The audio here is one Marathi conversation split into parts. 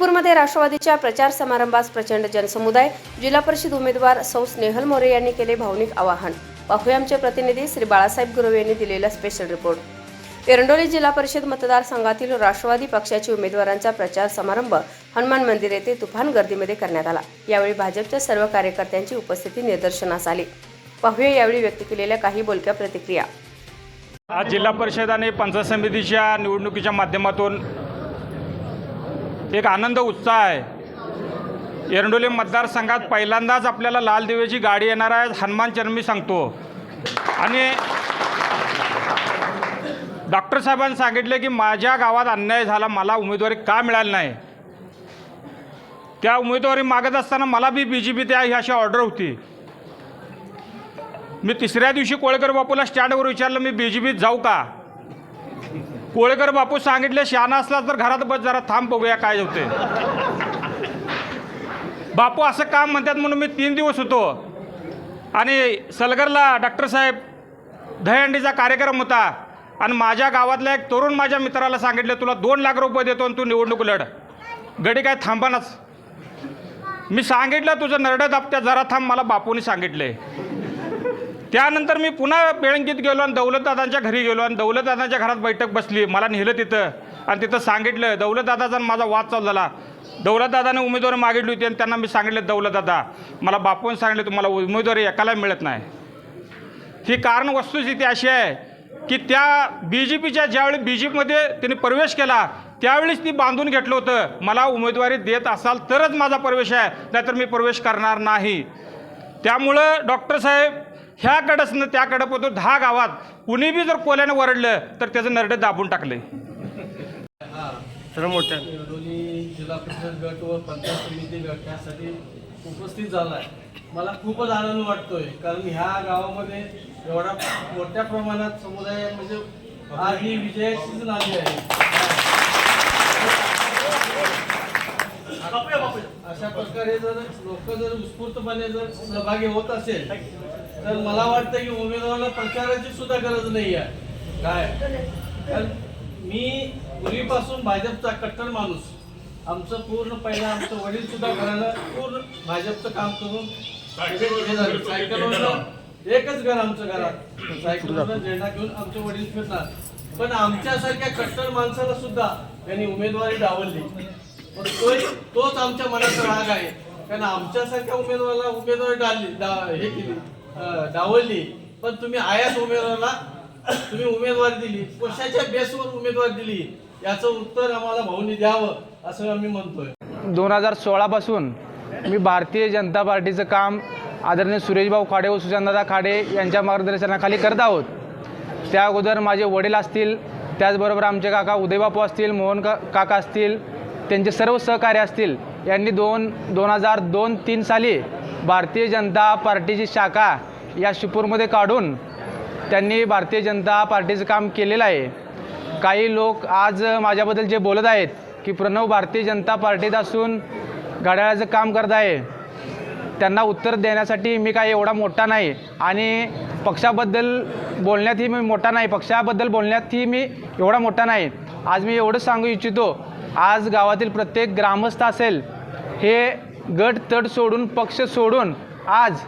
शिपूरमध्ये राष्ट्रवादीच्या प्रचार समारंभास प्रचंड जनसमुदाय जिल्हा परिषद उमेदवार सौ. स्नेहल मोरे यांनी केले भावनिक आवाहन. पाहूया आमचे प्रतिनिधी श्री बाळासाहेब गुरव यांनी दिलेला स्पेशल रिपोर्ट एरंडोली जिल्हा परिषद मतदारसंघातील राष्ट्रवादी पक्षाच्या उमेदवारांचा प्रचार समारंभ हनुमान मंदिर येथे तुफान गर्दीमध्ये करण्यात आला. यावेळी भाजपच्या सर्व कार्यकर्त्यांची उपस्थिती निदर्शनास आली. पाहूया यावेळी व्यक्त केलेल्या काही बोलक्या प्रतिक्रिया. आज जिल्हा परिषद आणि पंचायत समितीच्या निवडणुकीच्या माध्यमातून एक आनंद उत्साह आहे. एरंडोली मतदारसंघात पहिल्यांदाच आपल्याला लाल दिव्याची गाडी येणार आहे हनुमान चरण सांगतो. आणि डॉक्टर साहेबांनी सांगितले की माझ्या गावात अन्याय झाला मला उमेदवारी का मिळाली नाही? त्या उमेदवारी मागत असताना मला बी बी जे पी त्या ही अशी ऑर्डर होती. मी तिसऱ्या दिवशी कोळेकर बापूला स्टँडवर विचारलं मी बी जे पीत जाऊ का? कोळेकर बापू सांगितले शहाणा असला तर घरात बस जरा थांब बघूया काय होते बापू असं काम म्हणतात म्हणून मी तीन दिवस होतो. आणि सलगरला डॉक्टर साहेब दहीहंडीचा कार्यक्रम होता. आणि माझ्या गावातल्या एक तरुण माझ्या मित्राला सांगितलं तुला दोन लाख रुपये देतो आणि तू निवडणूक लढ. गडी काय थांबानाच. मी सांगितलं तुझं नरडं दाबत्या जरा थांब मला बापूने सांगितले त्यानंतर मी पुन्हा बेळंकीत गेलो आणि दौलतदादांच्या घरी गेलो आणि दौलतदादांच्या घरात बैठक बसली. मला नेलं तिथं. आणि तिथं सांगितलं दौलतदादाचा माझा वाद चालू झाला. दौलतदादाने उमेदवारी मागितली होती आणि त्यांना मी सांगितलं दौलतदादा मला बापून सांगितलं तुम्हाला उमेदवारी एकाला मिळत नाही. ही कारण वस्तुस्थिती अशी आहे की त्या बी जे पीच्या ज्यावेळी बी जे पीमध्ये त्यांनी प्रवेश केला त्यावेळीच ती बांधून घेतलं होतं. मला उमेदवारी देत असाल तरच माझा प्रवेश आहे नाहीतर मी प्रवेश करणार नाही. त्यामुळं डॉक्टर साहेब ह्याकडंच न त्याकडं पोतो दहा गावात कुणी बी जर कोल्यानं वरडलं तर त्याचं नरडं दाबून टाकले सर्व मोठ्या जिल्हा परिषद गट व पंचायत समिती गट यासाठी उपस्थित झाला आहे मला खूपच आनंद वाटतोय कारण ह्या गावामध्ये एवढा मोठ्या प्रमाणात समुदाय म्हणजे आज ही विजयाची आली आहे. अशा प्रकारे जर लोक जर उत्स्फूर्तपणे जर सहभागी होत असेल तर मला वाटतं की उमेदवाराला प्रचाराची सुद्धा गरज नाही आहे. काय? कारण मी पूर्वीपासून भाजपचा कट्टर माणूस. आमचं पूर्ण पहिला आमचं वडील सुद्धा घरानं पूर्ण भाजपचं काम करून एकच घर आमचं घरात. सायकलवरनं झेंडा घेऊन आमचे वडील फिरणार पण आमच्यासारख्या कट्टर माणसाला सुद्धा त्यांनी उमेदवारी डावलली. पण तोच तोच आमच्या मनाचा राग आहे. कारण आमच्यासारख्या उमेदवाराला उमेदवार डाळली डा- हे केली डावलली. पण तुम्ही आयाच उमेदवाराला तुम्ही उमेदवारी दिली कशाच्या बेसवर उमेदवार दिली याचं उत्तर आम्हाला भाऊनी द्यावं असं आम्ही म्हणतोय. दोन हजार सोळापासून मी भारतीय जनता पार्टीचं काम आदरणीय सुरेशभाऊ खाडे व सुशांतदादा खाडे यांच्या मार्गदर्शनाखाली करत आहोत. त्या अगोदर माझे वडील असतील त्याचबरोबर आमचे काका उदयबापू असतील मोहन का काका असतील त्यांचे सर्व सहकार्य असतील. यांनी दोन दोन हजार दोन तीन साली भारतीय जनता पार्टीची शाखा या शिपूरमध्ये काढून त्यांनी भारतीय जनता पार्टीचं काम केलेलं आहे. काही लोक आज माझ्याबद्दल जे बोलत आहेत की प्रणव भारतीय जनता पार्टीत असून घड्याळाचं काम करत आहे त्यांना उत्तर देण्यासाठी मी काही एवढा मोठा नाही आणि पक्षाबद्दल बोलण्यातही मी मोठा नाही. पक्षाबद्दल बोलण्यातही मी एवढा मोठा नाही. आज मी एवढंच सांगू इच्छितो आज गावातील प्रत्येक ग्रामस्थ असेल हे गट तट सोडून पक्ष सोडून आज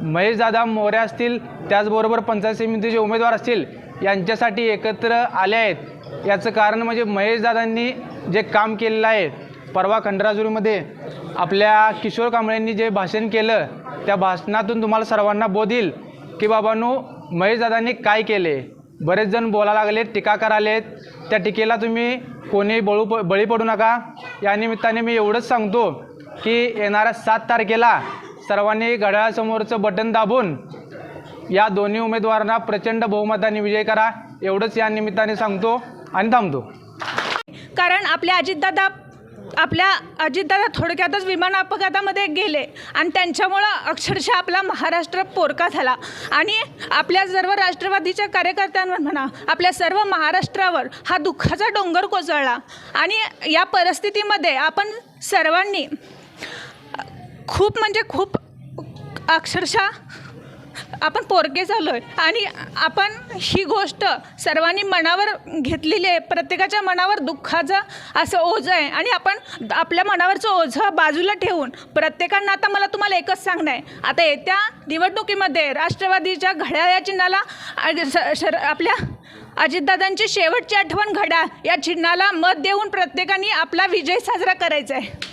महेशदादा मोरे असतील त्याचबरोबर पंचायत समितीचे उमेदवार असतील यांच्यासाठी एकत्र आले आहेत. याचं कारण म्हणजे महेशदादांनी जे काम केलेलं आहे परवा खंडराजुरीमध्ये आपल्या किशोर कांबळेंनी जे भाषण केलं त्या भाषणातून तुम्हाला सर्वांना बोध येईल की बाबांनो महेशदादांनी काय केले? बरेच जण बोलायला लागले टीका करायलेत त्या टीकेला तुम्ही कोणी बळू प बळी पडू नका. या निमित्ताने मी एवढंच सांगतो की येणाऱ्या सात तारखेला सर्वांनी घड्याळासमोरचं बटन दाबून या दोन्ही उमेदवारांना प्रचंड बहुमताने विजय करा. एवढंच या निमित्ताने सांगतो आणि थांबतो. कारण आपले अजितदादा आपल्या अजितदादा थोडक्यातच विमान अपघातामध्ये गेले आणि त्यांच्यामुळं अक्षरशः आपला महाराष्ट्र पोरका झाला. आणि आपल्या सर्व राष्ट्रवादीच्या कार्यकर्त्यांवर म्हणा आपल्या सर्व महाराष्ट्रावर हा दुःखाचा डोंगर कोसळला. आणि या परिस्थितीमध्ये आपण सर्वांनी खूप म्हणजे खूप अक्षरशः आपण पोरके झालो आहे आणि आपण ही गोष्ट सर्वांनी मनावर घेतलेली आहे. प्रत्येकाच्या मनावर दुःखाचं असं ओझं आहे. आणि आपण आपल्या मनावरचं ओझं बाजूला ठेवून प्रत्येकांना आता मला तुम्हाला एकच सांगणं आहे. आता येत्या निवडणुकीमध्ये राष्ट्रवादीच्या घड्याळ या चिन्हाला शर आपल्या अजितदादांची शेवटची आठवण घड्याळ या चिन्हाला मत देऊन प्रत्येकाने आपला विजय साजरा करायचा आहे.